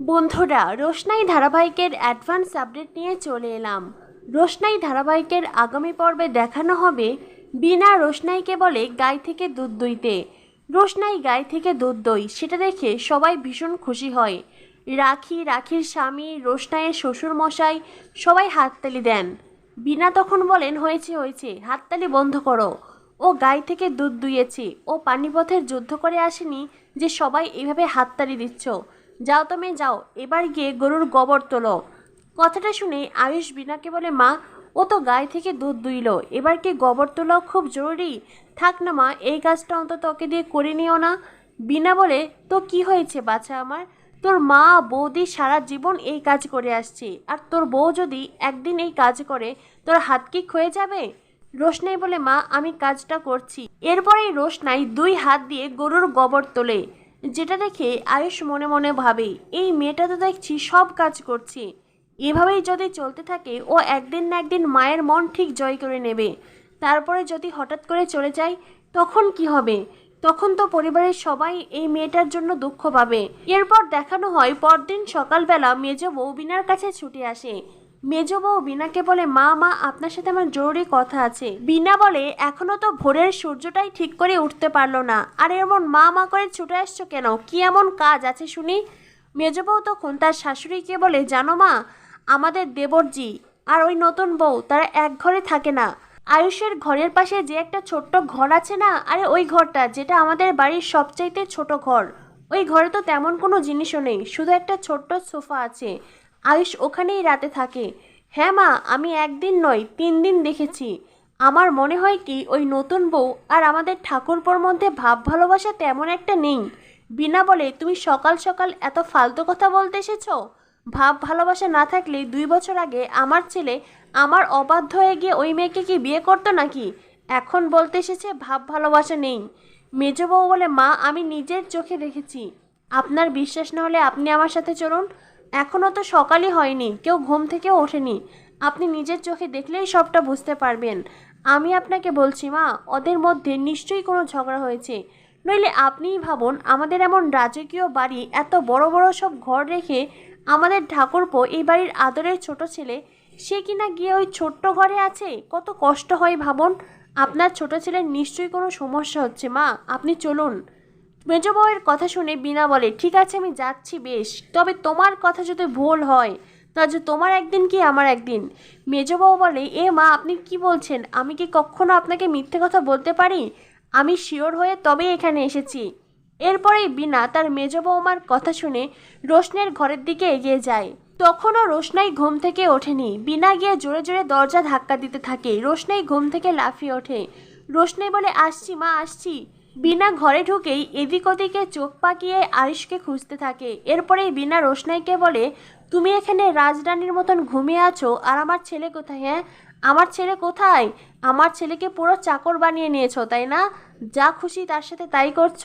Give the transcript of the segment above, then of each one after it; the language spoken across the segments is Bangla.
বন্ধুরা, রোশনাই ধারাবাহিকের অ্যাডভান্স আপডেট নিয়ে চলে এলাম। রোশনাই ধারাবাহিকের আগামী পর্বে দেখানো হবে বিনা রোশনাইকে বলে গায়ে থেকে দুধ দইতে। রোশনাই গায়ে থেকে দুধ দই, সেটা দেখে সবাই ভীষণ খুশি হয়। রাখি, রাখির স্বামী, রোশনাইয়ের শ্বশুর মশাই সবাই হাততালি দেন। বিনা তখন বলেন, হয়েছে হয়েছে, হাততালি বন্ধ করো। ও গায়ে থেকে দুধ দুইয়েছে। ও পানিপথের যুদ্ধ করে আসেনি যে সবাই এভাবে হাততালি দিচ্ছ। যাও তুমি, যাও। এবার গিয়ে গরুর গোবর তোলো। কথাটা শুনে আয়ুষ বিনাকে বলে, মা, ও তো গায়ে থেকে দুধ দুইল। এবার কি গোবর তোলাও খুব জরুরি? থাক না মা, এই কাজটা অন্তত ওকে দিয়ে করে নিও না। বিনা বলে, তো কি হয়েছে বাছা আমার? তোর মা, বৌদি সারা জীবন এই কাজ করে আসছে। আর তোর বউ যদি একদিন এই কাজ করে, তোর হাত কি ক্ষয়ে যাবে? রোশনাই বলে, মা, আমি কাজটা করছি। এরপরেই রোশনাই দুই হাত দিয়ে গরুর গোবর তোলে। যেটা দেখে আয়ুষ মনে মনে ভাবে, এই মেয়েটা তো দেখছি সব কাজ করছে। এভাবেই যদি চলতে থাকে, ও একদিন না একদিন মায়ের মন ঠিক জয় করে নেবে। তারপরে যদি হঠাৎ করে চলে যায়, তখন কি হবে? তখন তো পরিবারের সবাই এই মেয়েটার জন্য দুঃখ পাবে। এরপর দেখানো হয়, পরদিন সকালবেলা মেজ বৌবিনার কাছে ছুটে আসে। মেজ বউ বিনাকে বলে, মা মা, আপনার সাথে আমার জরুরি কথা আছে। বিনা বলে, এখনও তো ভোরের সূর্যটাই ঠিক করে উঠতে পারল না। আর এমন মা মা করে ছুটে আসছো কেন? কি এমন কাজ আছে শুনি? মেজ বউ তখন তার শাশুড়িকে বলে, জানো মা, আমাদের দেবরজি আর ওই নতুন বউ, তারা এক ঘরে থাকে না। আয়ুষের ঘরের পাশে যে একটা ছোট্ট ঘর আছে না, আরে ওই ঘরটা, যেটা আমাদের বাড়ির সবচাইতে ছোট ঘর। ওই ঘরে তো তেমন কোনো জিনিসও নেই, শুধু একটা ছোট্ট সোফা আছে। আয়ুষ ওখানেই রাতে থাকে। হ্যাঁ মা, আমি একদিন নয়, তিন দিন দেখেছি। আমার মনে হয় কি, ওই নতুন বউ আর আমাদের ঠাকুরপোর মধ্যে ভাব ভালোবাসা তেমন একটা নেই। বিনা বলে তুমি সকাল সকাল এত ফালতু কথা বলতে এসেছ? ভাব ভালোবাসা না থাকলে দুই বছর আগে আমার ছেলে আমার অবাধ্য হয়ে গিয়ে ওই মেয়েকে কি বিয়ে করতো নাকি? এখন বলতে এসেছে ভাব ভালোবাসা নেই। মেজ বউ বলে, মা, আমি নিজের চোখে দেখেছি। আপনার বিশ্বাস না হলে আপনি আমার সাথে চলুন। এখনও তো সকালই হয়নি, কেউ ঘুম থেকেও ওঠেনি। আপনি নিজের চোখে দেখলেই সবটা বুঝতে পারবেন। আমি আপনাকে বলছি মা, ওদের মধ্যে নিশ্চয়ই কোনো ঝগড়া হয়েছে। নইলে আপনিই ভাবুন, আমাদের এমন রাজকীয় বাড়ি, এত বড় বড় সব ঘর রেখে আমাদের ঠাকুরপো এই বাড়ির আদরের ছোট ছেলে, সে কিনা গিয়ে ওই ছোট্ট ঘরে আছে? কত কষ্ট হয় ভাবুন। আপনার ছোট ছেলের নিশ্চয়ই কোনো সমস্যা হচ্ছে মা, আপনি চলুন। মেজ বউয়ের কথা শুনে বিনা বলে, ঠিক আছে, আমি যাচ্ছি বেশ। তবে তোমার কথা যদি ভুল হয় তা যে তোমার একদিন কি আমার একদিন? মেজ বলে, এ মা, আপনি কি বলছেন? আমি কি কখনো আপনাকে মিথ্যে কথা বলতে পারি? আমি শিওর হয়ে তবে এখানে এসেছি। এরপরেই বিনা তার মেজ বৌমার কথা শুনে রোশনের ঘরের দিকে এগিয়ে যায়। তখনও রোশনাই ঘুম থেকে ওঠেনি। বিনা গিয়ে জোরে জোরে দরজা ধাক্কা দিতে থাকে। রোশনাই ঘুম থেকে লাফিয়ে ওঠে। রোশনাই বলে, আসছি মা, আসছি। বিনা ঘরে ঢুকেই এদিক ওদিকে চোখ পাকিয়ে আরিশকে খুঁজতে থাকে। এরপরেই বিনা রোশনাইকে বলে, তুমি এখানে রাজরানীর মতন ঘুমিয়ে আছো, আর আমার ছেলে কোথায় হ্যাঁ? আমার ছেলে কোথায়? আমার ছেলেকে পুরো চাকর বানিয়ে নিয়েছো, তাই না? যা খুশি তার সাথে তাই করছ।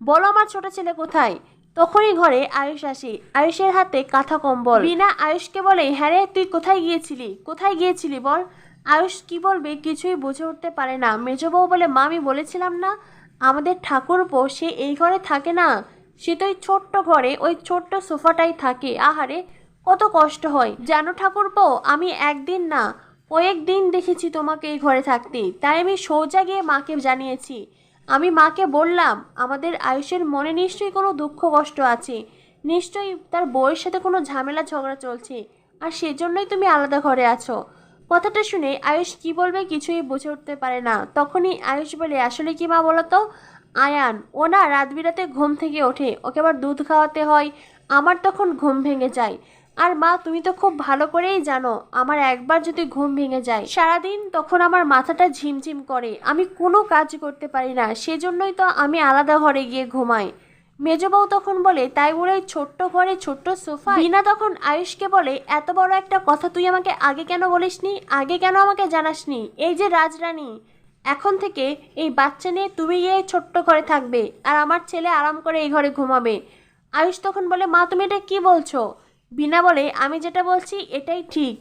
বলো আমার ছোট ছেলে কোথায়? তখনই ঘরে আয়ুষ আসে। আয়ুষের হাতে কাঁথা কম্বল। বিনা আয়ুষকে বলে হ্যাঁ রে, তুই কোথায় গিয়েছিলি? কোথায় গিয়েছিলি বল? আয়ুষ কি বলবে কিছুই বুঝে উঠতে পারে না। মেজো বউ বলে মা আমি বলেছিলাম না। আমাদের ঠাকুরপো সে এই ঘরে থাকে না। সে তো ওই ছোট্ট ঘরে, ওই ছোট্ট সোফাটাই থাকে। আহারে, কত কষ্ট হয়। জানো ঠাকুরপো, আমি একদিন না কয়েক দিন দেখেছি তোমাকে এই ঘরে থাকতে। তাই আমি সোজা গিয়ে মাকে জানিয়েছি। আমি মাকে বললাম, আমাদের আয়ুষের মনে নিশ্চয়ই কোনো দুঃখ কষ্ট আছে। নিশ্চয়ই তার বউয়ের সাথে কোনো ঝামেলা ঝগড়া চলছে। আর সেজন্যই তুমি আলাদা ঘরে আছো। কথাটা শুনে আয়ুষ কি বলবে কিছুই বুঝে উঠতে পারে না। তখনই আয়ুষ বলে, আসলে কি মা বলো তো আয়ান, ও না রাত বিরাতে ঘুম থেকে ওঠে। ওকে আবার দুধ খাওয়াতে হয়। আমার তখন ঘুম ভেঙে যায়। আর মা, তুমি তো খুব ভালো করেই জানো, আমার একবার যদি ঘুম ভেঙে যায়, সারাদিন তখন আমার মাথাটা ঝিমঝিম করে। আমি কোনো কাজ করতে পারি না। সেজন্যই তো আমি আলাদা ঘরে গিয়ে ঘুমাই। মেজবউ তখন বলে, তাই বলে ওই ছোট্ট ঘরে ছোট্ট সোফা? বিনা তখন আয়ুষকে বলে, এত বড় একটা কথা তুই আমাকে আগে কেন বলিসনি? আগে কেন আমাকে জানাসনি? এই যে রাজরানী, এখন থেকে এই বাচ্চা নিয়ে তুমি গিয়ে ছোট্ট ঘরে থাকবে আর আমার ছেলে আরাম করে এই ঘরে ঘুমাবে। আয়ুষ তখন বলে, মা, তুমি এটা কি বলছো? বিনা বলে, আমি যেটা বলছি এটাই ঠিক।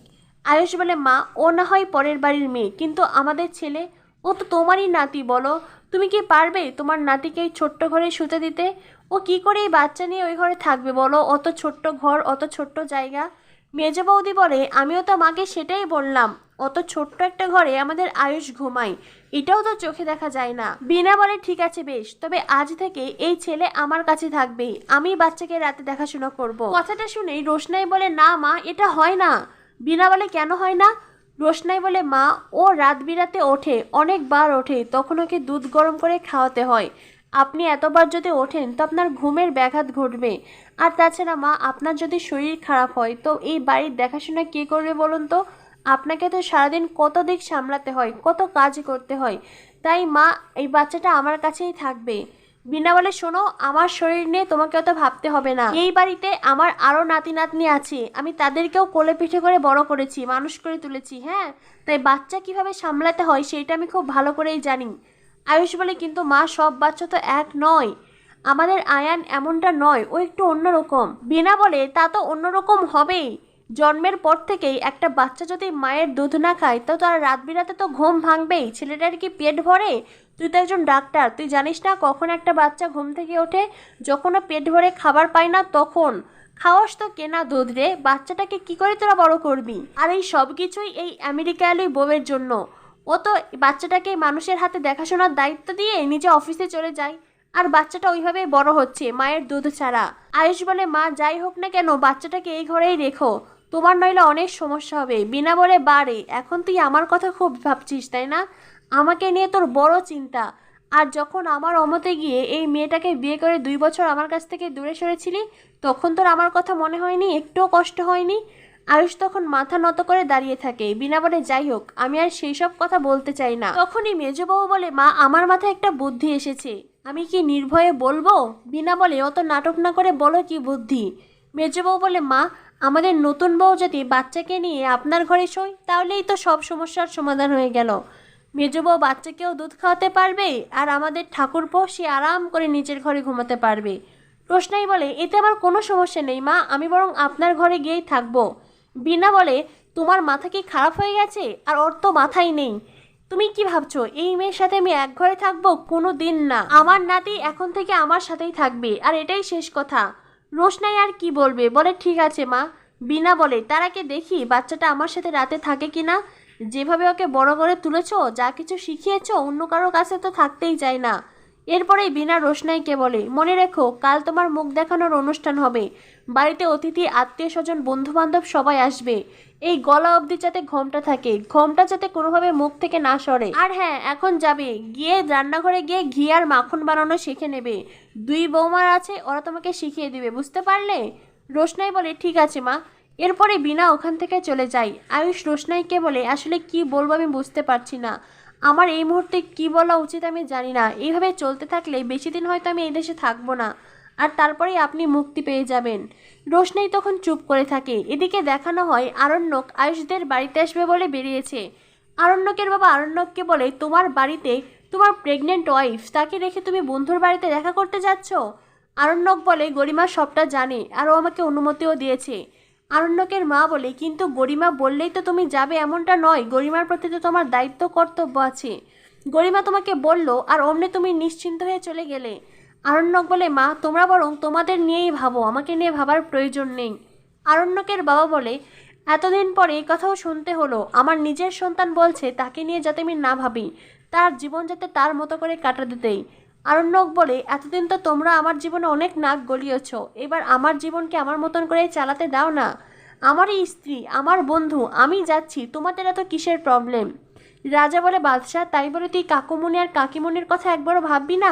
আয়ুষ বলে, মা, ও না হয় পরের বাড়ির মেয়ে, কিন্তু আমাদের ছেলে, ও তো তোমারই নাতি, বলো। তুমি কি পারবে তোমার নাতিকে এই ছোট্ট ঘরে শুতে দিতে? ও কি করে এই বাচ্চা নিয়ে ওই ঘরে থাকবে বলো? অত ছোট্ট ঘর, অত ছোট্ট জায়গা। মেজ বৌদি বলে, আমিও তো মাকে সেটাই বললাম। অত ছোট্ট একটা ঘরে আমাদের আয়ুষ ঘুমায়। এটাও তো চোখে দেখা যায় না। বিনা বলে, ঠিক আছে বেশ। তবে আজ থেকে এই ছেলে আমার কাছে থাকবে আমি বাচ্চাকে রাতে দেখাশোনা করব। কথাটা শুনেই রোশনাই বলে, না মা, এটা হয় না। বিনা বলে, কেন হয় না? রোশনাই বলে, মা, ও রাত বিরাতে ওঠে, অনেকবার ওঠে। তখন ওকে দুধ গরম করে খাওয়াতে হয়। আপনি এতবার যদি ওঠেন, তো আপনার ঘুমের ব্যাঘাত ঘটবে। আর তাছাড়া মা, আপনার যদি শরীর খারাপ হয়, তো এই বাড়ির দেখাশোনা কে করবে বলুন তো? আপনাকে তো সারাদিন কত দিক সামলাতে হয়, কত কাজ করতে হয়। তাই মা, এই বাচ্চাটা আমার কাছেই থাকবে। বিনা বলে শোনো, আমার শরীর নিয়ে তোমাকে অত ভাবতে হবে না। এই বাড়িতে আমার আরও নাতি নাতনি আছে। আমি তাদেরকেও কোলে পিঠে করে বড় করেছি, মানুষ করে তুলেছি হ্যাঁ? তাই বাচ্চা কীভাবে সামলাতে হয় সেটা আমি খুব ভালো করেই জানি। আয়ুষ বলে কিন্তু মা সব বাচ্চা তো এক নয়। আমাদের আয়ান এমনটা নয়, ও একটু অন্যরকম। বিনা বলে তা তো অন্যরকম হবেই। জন্মের পর থেকেই একটা বাচ্চা যদি মায়ের দুধ না খায়, তো তার রাত বিরাতে তো ঘুম ভাঙবেই। ছেলেটার কি পেট ভরে? তুই তো একজন ডাক্তার, তুই জানিস না কখন একটা বাচ্চা ঘুম থেকে ওঠে? যখন পেট ভরে খাবার পায় না তখন। খাওয়াস তো কেনা দুধ রে, বাচ্চাটাকে কি করে তোরা বড় করবি? আর এই সব কিছুই এই আমেরিকায়ালি বউয়ের জন্য। ও তো বাচ্চাটাকে মানুষের হাতে দেখাশোনার দায়িত্ব দিয়ে নিজে অফিসে চলে যায়। আর বাচ্চাটা ওইভাবে বড় হচ্ছে, মায়ের দুধ ছাড়া। আয়ুষ বলে, মা, যাই হোক না কেন, বাচ্চাটাকে এই ঘরেই রেখো। তোমার নইলে অনেক সমস্যা হবে। বিনা বলে বাড়ে। এখন তুই আমার কথা খুব ভাবছিস, তাই না? আমাকে নিয়ে তোর বড় চিন্তা। আর যখন আমার অমতে গিয়ে এই মেয়েটাকে বিয়ে করে দুই বছর আমার কাছ থেকে দূরে সরেছিলি, তখন তোর আমার কথা মনে হয়নি, একটুও কষ্ট হয়নি। আয়ুষ তখন মাথা নত করে দাঁড়িয়ে থাকে। বিনা বলে, যাই হোক, আমি আর সেই সব কথা বলতে চাই না। তখনই মেজবাবু বলে, মা, আমার মাথায় একটা বুদ্ধি এসেছে। আমি কি নির্ভয়ে বলব? বিনা বলে, অত নাটক না করে বলো কি বুদ্ধি? মেজবাবু বলে, মা, আমাদের নতুন বউ যদি বাচ্চাকে নিয়ে আপনার ঘরে শোয়, তাহলেই তো সব সমস্যার সমাধান হয়ে গেল। মেজ বউ বাচ্চাকেও দুধ খাওয়াতে পারবে, আর আমাদের ঠাকুরপো সে আরাম করে নিজের ঘরে ঘুমাতে পারবে। রোশনাই বলে, এতে আমার কোনো সমস্যা নেই মা, আমি বরং আপনার ঘরে গিয়েই থাকব। বিনা বলে, তোমার মাথা কি খারাপ হয়ে গেছে? আর ওর তো মাথাই নেই। তুমি কি ভাবছ? এই মেয়ের সাথে আমি এক ঘরে থাকব কোনো দিন না। আমার নাতি এখন থেকে আমার সাথেই থাকবে। আর এটাই শেষ কথা। রোশনাই আর কি বলবে? বলে, ঠিক আছে মা। বিনা বলে, তার আগে দেখি বাচ্চাটা আমার সাথে রাতে থাকে কি না যেভাবে ওকে বড় করে তুলেছো, যা কিছু শিখিয়েছো, অন্য কারও কাছে তো থাকতেই চায় না। এরপরেই বিনা রোশনাইকে বলে, মনে রেখো, কাল তোমার মুখ দেখানোর অনুষ্ঠান হবে। বাড়িতে অতিথি, আত্মীয় স্বজন বন্ধু বান্ধব সবাই আসবে। এই গলা অবধি যাতে ঘোমটা থাকে, ঘোমটা যাতে কোনোভাবে মুখ থেকে না সরে। আর হ্যাঁ এখন যাবে। গিয়ে রান্নাঘরে গিয়ে ঘি আর মাখন বানানো শিখে নেবে। দুই বৌমার আছে, ওরা তোমাকে শিখিয়ে দিবে, বুঝতে পারলে? রোশনাই বলে, ঠিক আছে মা। এরপরে বিনা ওখান থেকে চলে যায়। আয়ুষ রোশনাইকে বলে, আসলে কি বলব আমি বুঝতে পারছি না। আমার এই মুহূর্তে কি বলা উচিত আমি জানি না। এইভাবে চলতে থাকলে বেশি দিন হয়তো আমি এই দেশে থাকব না। আর তারপরেই আপনি মুক্তি পেয়ে যাবেন। রোশনাই তখন চুপ করে থাকে। এদিকে দেখানো হয় আরণ্যক আয়ুষদের বাড়িতে আসবে বলে বেরিয়েছে। আরণ্যকের বাবা আরণ্যককে বলে, তোমার বাড়িতে তোমার প্রেগনেন্ট ওয়াইফ তাকে রেখে তুমি বন্ধুর বাড়িতে দেখা করতে যাচ্ছ? আরণ্যক বলে, গরিমা সবটা জানে, আর ও আমাকে অনুমতিও দিয়েছে। আরণ্যকের মা বলে, কিন্তু গরিমা বললেই তো তুমি যাবে, এমনটা নয়। গরিমার প্রতি তো তোমার দায়িত্ব, কর্তব্য আছে। গরিমা তোমাকে বলল, আর অমনি তুমি নিশ্চিন্ত হয়ে চলে গেলে। আরণ্যক বলে, মা, তোমরা বরং তোমাদের নিয়েই ভাবো, আমাকে নিয়ে ভাবার প্রয়োজন নেই। আরণ্যকের বাবা বলে, এতদিন পরে এই কথাও শুনতে হলো। আমার নিজের সন্তান বলছে, তাকে নিয়ে যাতে আমি না ভাবি। তার জীবন যাতে তার মতো করে কাটা দিতেই আরণ্যক বলে, এতদিন তো তোমরা আমার জীবনে অনেক নাক গলিয়েছ। এবার আমার জীবনকে আমার মতন করে চালাতে দাও না। আমারই স্ত্রী, আমার বন্ধু, আমি যাচ্ছি, তোমাদের এত কিসের প্রবলেম রাজা বলে, বাদশাহ, তাই বলে তুই কাকুমণি আর কাকিমণির কথা একবারও ভাববি না?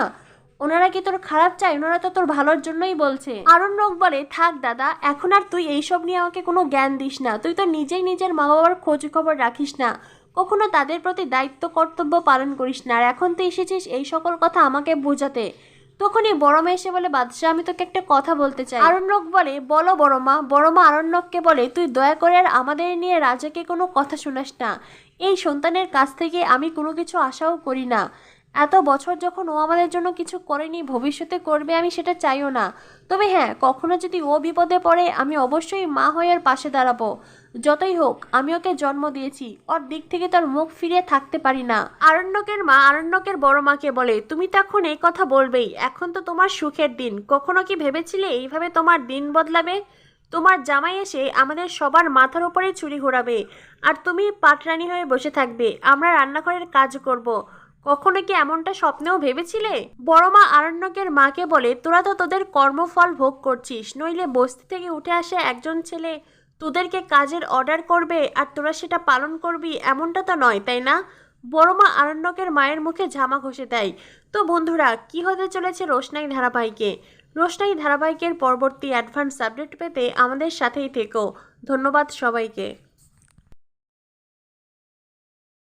ওনারা কি তোর খারাপ চায়? ওনারা তো তোর ভালোর জন্যই বলছে। আরণ্যক বলে, থাক দাদা, এখন আর তুই এইসব নিয়ে আমাকে কোনো জ্ঞান দিস না। তুই তো নিজেই নিজের মা বাবার খোঁজ খবর রাখিস না। কখনো তাদের প্রতি দায়িত্ব, কর্তব্য পালন করিস না আর এখন তো এসেছিস এই সকল কথা আমাকে বোঝাতে। তখনই বড় এসে বলে, বাদশাহ, আমি তোকে একটা কথা বলতে চাই। আরণ্যক বলে, বলো বড় মা বড় মা আরণ্যককে বলে, তুই দয়া করে আর আমাদের নিয়ে রাজাকে কোনো কথা শোনাস না। এই সন্তানের কাছ থেকে আমি কোনো কিছু আশাও করি না। এত বছর যখন ও আমাদের জন্য কিছু করেনি, ভবিষ্যতে করবে, আমি সেটা চাইও না। তবে হ্যাঁ কখনো যদি ও বিপদে পড়ে, আমি অবশ্যই মা হয়ে পাশে দাঁড়াবো। যতই হোক, আমি ওকে জন্ম দিয়েছি। ওর দিক থেকে তার মুখ ফিরিয়ে থাকতে পারি না। আরণ্যকের মা আরণ্যকের বড় মাকে বলে, তুমি তখন এই কথা বলবেই, এখন তো তোমার সুখের দিন। কখনো কি ভেবেছিলে এইভাবে তোমার দিন বদলাবে? তোমার জামাই এসে আমাদের সবার মাথার উপরে চুরি ঘোরাবে। আর তুমি পাটরানি হয়ে বসে থাকবে। আমরা রান্নাঘরের কাজ করব। কখনো কি এমনটা স্বপ্নেও ভেবেছিলে? বড় মা আরণ্যকের মাকে বলে, তোরা তো তোদের কর্মফল ভোগ করছিস, নইলে বস্তি থেকে উঠে আসে একজন ছেলে তোদেরকে কাজের অর্ডার করবে আর তোরা সেটা পালন করবি, এমনটা তো নয়, তাই না? বড় মা আরণ্যকের মায়ের মুখে ঝামা ঘষে দেয়। তো বন্ধুরা, কি হতে চলেছে রোশনাই ধারাবাহিকে? রোশনাই ধারাবাহিকের পরবর্তী অ্যাডভান্স আপডেট পেতে আমাদের সাথেই থেকো। ধন্যবাদ সবাইকে।